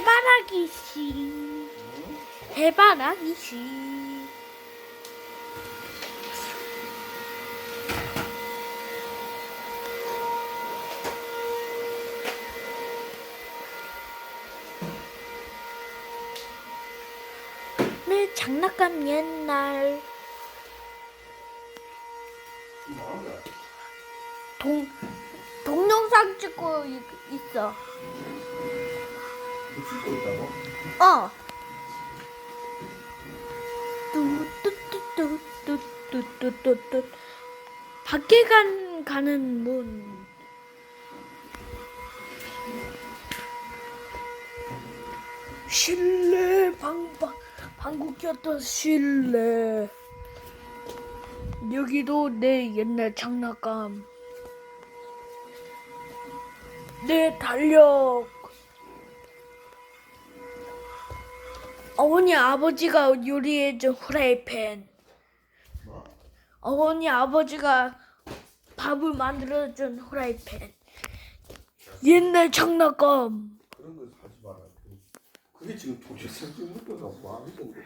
해바라기 씨. 해바라기 씨. 내 장난감 옛날 동 동영상 찍고 이- 있어. 너 찍고 있다고? 어. 뚜뚜뚜뚜뚜뚜뚜뚜 밖에 간 가는 문. 실내 방방 방구 꼈던 실내. 여기도 내 옛날 장난감. 내 달력. 어머니 아버지가 요리해준 후라이팬. 뭐? 어머니 아버지가 밥을 만들어준 후라이팬. 옛날 장난감. 그런 거 사지 마라. 그게 지금 지금 묶어서 뭐 하는 건데?